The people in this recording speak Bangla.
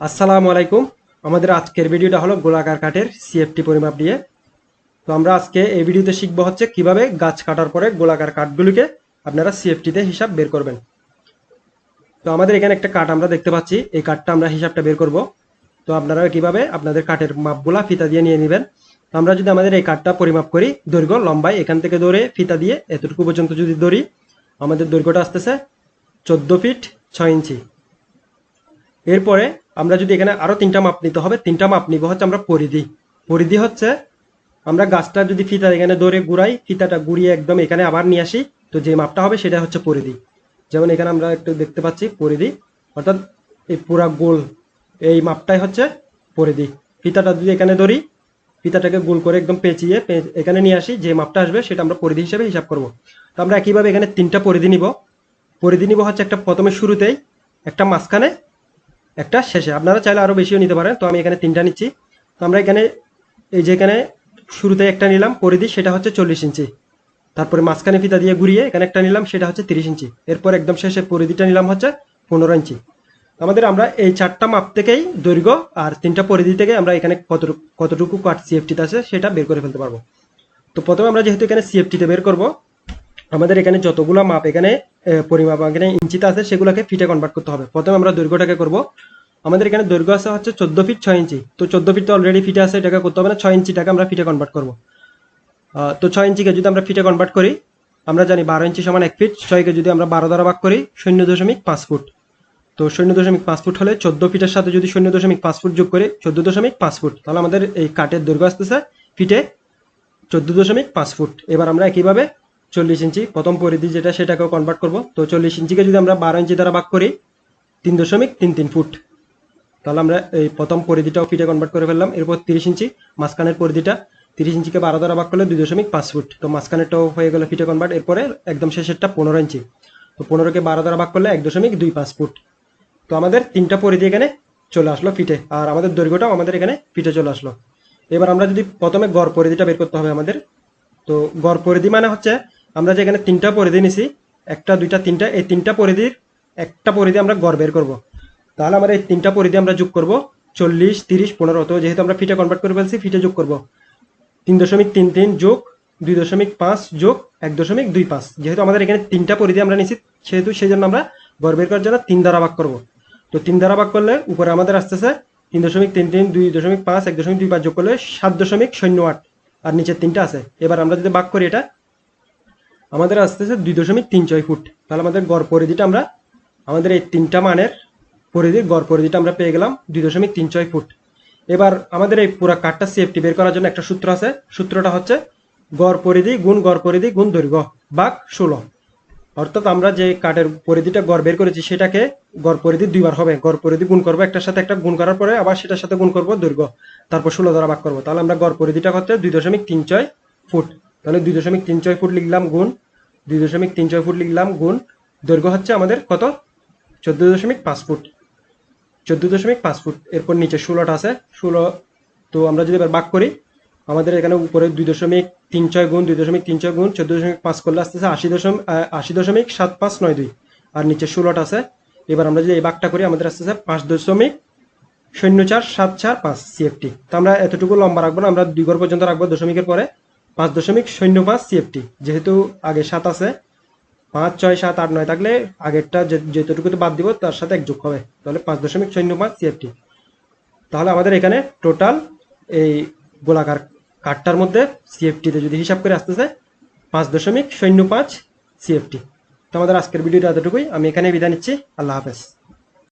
আসসালামু আলাইকুম। আমাদের আজকের ভিডিওটা হলো গোলাকার কাঠের সিএফটি পরিমাপ দিয়ে তো আমরা আজকে এই ভিডিওতে শিখব হচ্ছে কীভাবে গাছ কাটার পরে গোলাকার কাঠগুলিকে আপনারা সিএফটিতে হিসাব বের করবেন। তো আমাদের এখানে একটা কাঠ আমরা দেখতে পাচ্ছি। এই কাঠটা আমরা হিসাবটা বের করব। তো আপনারা কীভাবে আপনাদের কাঠের মাপগুলা ফিতা দিয়ে নিয়ে নেবেন। তো আমরা যদি আমাদের এই কাঠটা পরিমাপ করি, দৈর্ঘ্য, লম্বায়, এখান থেকে ধরে ফিতা দিয়ে এতটুকু পর্যন্ত যদি ধরি আমাদের দৈর্ঘ্যটা আসতেছে চোদ্দ ফিট ছয় ইঞ্চি। এরপরে আমরা যদি এখানে আরও তিনটা মাপ নিতে হবে, তিনটা মাপ নিব হচ্ছে আমরা পরিধি। পরিধি হচ্ছে আমরা গাছটা যদি ফিতা এখানে ধরে ঘুরাই, ফিতাটা ঘুরিয়ে একদম এখানে আবার নিয়ে আসি, তো যে মাপটা হবে সেটা হচ্ছে পরিধি। যেমন এখানে আমরা একটু দেখতে পাচ্ছি পরিধি, অর্থাৎ এই পুরা গোল, এই মাপটাই হচ্ছে পরিধি। ফিতাটা যদি এখানে ধরি, ফিতাটাকে গোল করে একদম পেঁচিয়ে এখানে নিয়ে আসি, যে মাপটা আসবে সেটা আমরা পরিধি হিসেবে হিসাব করব। তো আমরা একইভাবে এখানে তিনটা পরিধি নিব। পরিধি নিব হচ্ছে একটা প্রথমে শুরুতেই, একটা মাঝখানে একটা শেষে। আপনারা চাইলে আরও বেশিও নিতে পারেন। তো আমি এখানে তিনটা নিচ্ছি। তো আমরা এখানে, এই যে এখানে শুরুতে একটা নিলাম, পরিধি সেটা হচ্ছে চল্লিশ ইঞ্চি। তারপরে মাঝখানে ফিতা দিয়ে ঘুরিয়ে এখানে একটা নিলাম, সেটা হচ্ছে তিরিশ ইঞ্চি। এরপর একদম শেষে পরিধিটা নিলাম হচ্ছে পনেরো ইঞ্চি। আমাদের আমরা এই চারটা মাপ থেকেই দৈর্ঘ্য আর তিনটা পরিধি থেকে আমরা এখানে কতটুকু কতটুকু কাট সিএফটিতে আছে সেটা বের করে ফেলতে পারব। তো প্রথমে আমরা যেহেতু এখানে সিএফটিতে বের করব আমাদের এখানে যতগুলো মাপ এখানে পরিমাপ এখানে ইঞ্চিতে আছে, সেগুলোকে ফিটে কনভার্ট করতে হবে। প্রথমে আমরা দৈর্ঘ্যটাকে করব। আমাদের এখানে দৈর্ঘ্য আছে হচ্ছে চোদ্দ ফিট ছয় ইঞ্চি। তো চোদ্দ ফিট তো অলরেডি ফিটে আছে, এটাকে করতে হবে না, ছয় ইঞ্চিটাকে আমরা ফিটে কনভার্ট করব। তো ছয় ইঞ্চিকে যদি আমরা ফিটে কনভার্ট করি, আমরা জানি বারো ইঞ্চি সমান এক ফিট ছয়কে যদি আমরা বারো দ্বারা ভাগ করি, শূন্য দশমিক পাঁচ ফুট। তো শূন্য দশমিক পাঁচ ফুট হলে চোদ্দ ফিটের সাথে যদি শূন্য দশমিক পাঁচ ফুট যোগ করি, চোদ্দ দশমিক পাঁচ ফুট। তাহলে আমাদের এই কাঠের দৈর্ঘ্য আসতেছে ফিটে চোদ্দ দশমিক পাঁচ ফুট। এবার আমরা একইভাবে চল্লিশ ইঞ্চি। প্রথম পরিধি যেটা, সেটাকেও কনভার্ট করব। তো চল্লিশ ইঞ্চিকে যদি আমরা বারো ইঞ্চি দ্বারা ভাগ করি, তিন দশমিক তিন তিন ফুট। তাহলে আমরা এই প্রথম পরিধিটাও ফিটে কনভার্ট করে ফেললাম। এরপর তিরিশ ইঞ্চি, মাঝখানের পরিধিটা। তিরিশ ইঞ্চিকে বারো দ্বারা ভাগ করলে দুই দশমিক পাঁচ ফুট। তো মাঝখানেরটাও হয়ে গেল ফিটে কনভার্ট এরপরে একদম শেষেরটা পনেরো ইঞ্চি। তো পনেরোকে বারো দ্বারা ভাগ করলে এক দশমিক দুই পাঁচ ফুট। তো আমাদের তিনটা পরিধি এখানে চলে আসলো ফিটে আর আমাদের দৈর্ঘ্যটাও আমাদের এখানে ফিটে চলে আসলো। এবার আমরা যদি প্রথমে গড় পরিধিটা বের করতে হবে আমাদের। তো গড় পরিধি মানে হচ্ছে আমরা যে এখানে তিনটা পরিধি নিছি, একটা, দুইটা, তিনটা, এই তিনটা পরিধির একটা পরিধি আমরা গড় বের করব। তাহলে আমরা এই তিনটা পরিধি আমরা যোগ করব, চল্লিশ, তিরিশ, পনেরো। তো যেহেতু আমরা ফিটে কনভার্ট করে ফেলছি, ফিটে যোগ করব। তিন দশমিক তিন তিন যোগ দুই দশমিক পাঁচ যোগ এক দশমিক দুই পাঁচ। যেহেতু আমাদের এখানে তিনটা পরিধি আমরা নিছি, সেহেতু সেই জন্য আমরা গড় বের করার জন্য তিন দ্বারা ভাগ করব। তো তিন দ্বারা ভাগ করলে উপরে আমাদের আসতেছে তিন দশমিক তিন তিন, দুই দশমিক পাঁচ, এক দশমিক দুই পাঁচ যোগ করলে সাত দশমিক শূন্য আট। আর নিচের তিনটা আছে। এবার আমরা যদি ভাগ করি এটা আমাদের আসতেছে দুই দশমিক তিন ছয় ফুট। তাহলে আমাদের গড় পরিধিটা আমরা, আমাদের এই তিনটা মানের পরিধির গড় পরিধিটা আমরা পেয়ে গেলাম দুই দশমিক তিন ছয় ফুট। এবার আমাদের এই পুরো কাঠটা সেফটি বের করার জন্য একটা সূত্র আছে। সূত্রটা হচ্ছে গড় পরিধি গুণ গড় পরিধি গুণ দৈর্ঘ্য বাঘ ষোলো। অর্থাৎ আমরা যে কাঠের পরিধিটা গড় বের করেছি, সেটাকে গড় পরিধি দুইবার হবে। গড় পরিধি গুণ করব একটার সাথে একটা, গুণ করার পরে আবার সেটার সাথে গুণ করব দৈর্ঘ্য। তারপর ষোলো দ্বারা ভাগ করব। তাহলে আমরা গড় পরিধিটা হচ্ছে দুই দশমিক তিন ছয় ফুট। তাহলে দুই দশমিক তিন ছয় ফুট লিখলাম গুণ দুই দশমিক তিন ছয় ফুট লিখলাম গুণ দৈর্ঘ্য হচ্ছে আমাদের কত? চোদ্দ দশমিক পাঁচ ফুট। চোদ্দ দশমিক পাঁচ ফুট এরপর নিচে ষোলোটা আছে ষোলো তো আমরা যদি এবার ভাগ করি আমাদের এখানে উপরে দুই দশমিক তিন ছয় গুণ দুই দশমিক তিন ছয় গুণ চোদ্দ দশমিক পাঁচ করলে আসতেছে আশি দশমিক আহ, আশি দশমিক সাত পাঁচ নয় দুই আর নিচে ষোলোটা আছে। এবার আমরা যদি এই ভাগটা করি আমাদের আসতেছে পাঁচ দশমিক শূন্য চার সাত চার পাঁচ সিএফটি তো আমরা এতটুকু লম্বা রাখব না আমরা দুই ঘর পর্যন্ত রাখব দশমিকের পরে। পাঁচ দশমিক শূন্য পাঁচ সিএফটি যেহেতু আগে সাত আছে, পাঁচ, ছয়, সাত, আট, নয় থাকলে আগেরটা যেতটুকুতে বাদ দিব, তার সাথে এক যোগ হবে। তাহলে পাঁচ দশমিক শূন্য পাঁচ সিএফটি তাহলে আমাদের এখানে টোটাল এই গোলাকার কাঠটার মধ্যে সিএফটিতে যদি হিসাব করে আসতেছে, পাঁচ দশমিক শূন্য পাঁচ সিএফটি তো আমাদের আজকের ভিডিওটা এতটুকুই। আমি এখানে বিদায় নিচ্ছি। আল্লাহ হাফেজ।